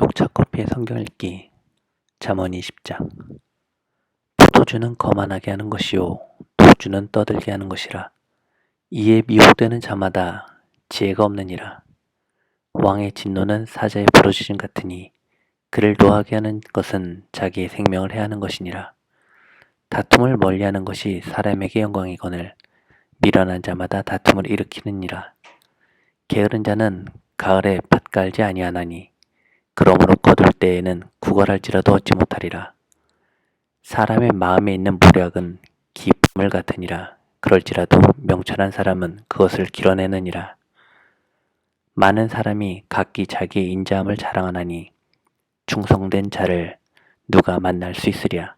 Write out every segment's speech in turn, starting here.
녹차커피의 성경 읽기. 잠언 20장. 포도주는 거만하게 하는 것이요 도주는 떠들게 하는 것이라. 이에 미혹되는 자마다 지혜가 없느니라. 왕의 진노는 사자의 부러지심 같으니 그를 노하게 하는 것은 자기의 생명을 해하는 것이니라. 다툼을 멀리하는 것이 사람에게 영광이거늘 미련한 자마다 다툼을 일으키느니라. 게으른 자는 가을에 밭 갈지 아니하나니 그러므로 거둘 때에는 구걸할지라도 얻지 못하리라. 사람의 마음에 있는 모략은 기품을 같으니라. 그럴지라도 명철한 사람은 그것을 길어내느니라. 많은 사람이 각기 자기의 인자함을 자랑하나니 충성된 자를 누가 만날 수 있으랴.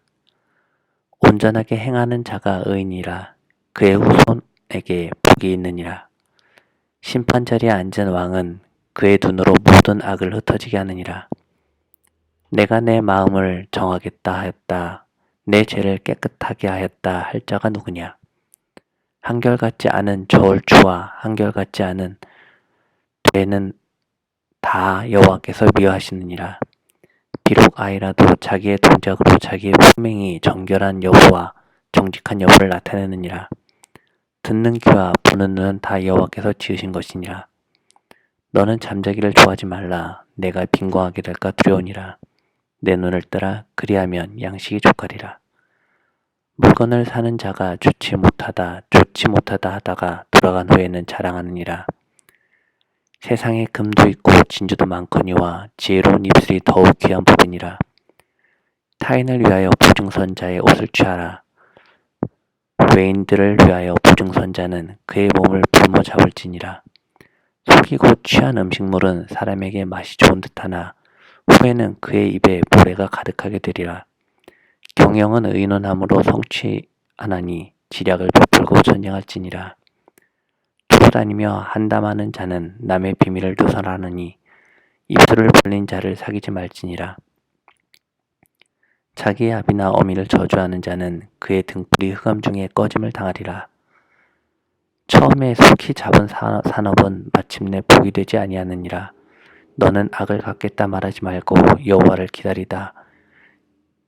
온전하게 행하는 자가 의인이라 그의 후손에게 복이 있느니라. 심판 자리에 앉은 왕은 그의 눈으로 모든 악을 흩어지게 하느니라. 내가 내 마음을 정하겠다 하였다. 내 죄를 깨끗하게 하였다 할 자가 누구냐? 한결같지 않은 저울추와 한결같지 않은 되는 다 여호와께서 미워하시느니라. 비록 아이라도 자기의 동작으로 자기의 품행이 정결한 여호와 정직한 여호를 나타내느니라. 듣는 귀와 보는 눈은 다 여호와께서 지으신 것이니라. 너는 잠자기를 좋아하지 말라. 내가 빈궁하게 될까 두려우니라. 내 눈을 뜨라. 그리하면 양식이 족하리라. 물건을 사는 자가 좋지 못하다, 좋지 못하다 하다가 돌아간 후에는 자랑하느니라. 세상에 금도 있고 진주도 많거니와 지혜로운 입술이 더욱 귀한 법이니라. 타인을 위하여 부증선자의 옷을 취하라. 외인들을 위하여 부증선자는 그의 몸을 굶어 잡을지니라. 속이고 취한 음식물은 사람에게 맛이 좋은 듯하나 후에는 그의 입에 모래가 가득하게 되리라. 경영은 의논함으로 성취하나니 지략을 베풀고 전쟁할지니라. 돌아다니며 한담하는 자는 남의 비밀을 누설하느니 입술을 벌린 자를 사귀지 말지니라. 자기의 아비나 어미를 저주하는 자는 그의 등불이 흑암 중에 꺼짐을 당하리라. 처음에 속히 잡은 산업은 마침내 복이 되지 아니하느니라. 너는 악을 갚겠다 말하지 말고 여호와를 기다리다.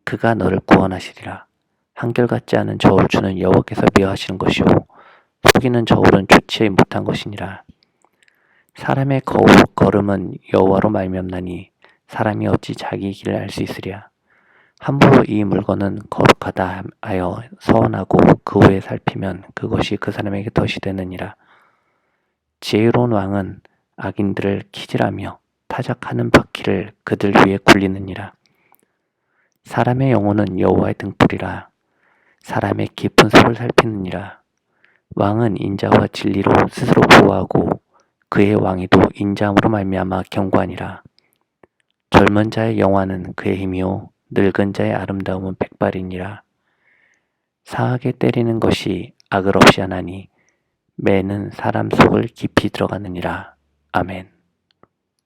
그가 너를 구원하시리라. 한결같지 않은 저울 주는 여호와께서 미워하시는 것이요 속이는 저울은 좋지 못한 것이니라. 사람의 거울 걸음은 여호와로 말미암나니 사람이 어찌 자기 길을 알 수 있으랴. 함부로 이 물건은 거룩하다 하여 서원하고 그 후에 살피면 그것이 그 사람에게 덫이 되느니라. 지혜로운 왕은 악인들을 키질하며 타작하는 바퀴를 그들 위에 굴리느니라. 사람의 영혼은 여호와의 등불이라. 사람의 깊은 속을 살피느니라. 왕은 인자와 진리로 스스로 보호하고 그의 왕위도 인자함으로 말미암아 경고하니라. 젊은 자의 영화는 그의 힘이요 늙은 자의 아름다움은 백발이니라. 사하게 때리는 것이 악을 없이 하나니 매는 사람 속을 깊이 들어가느니라. 아멘.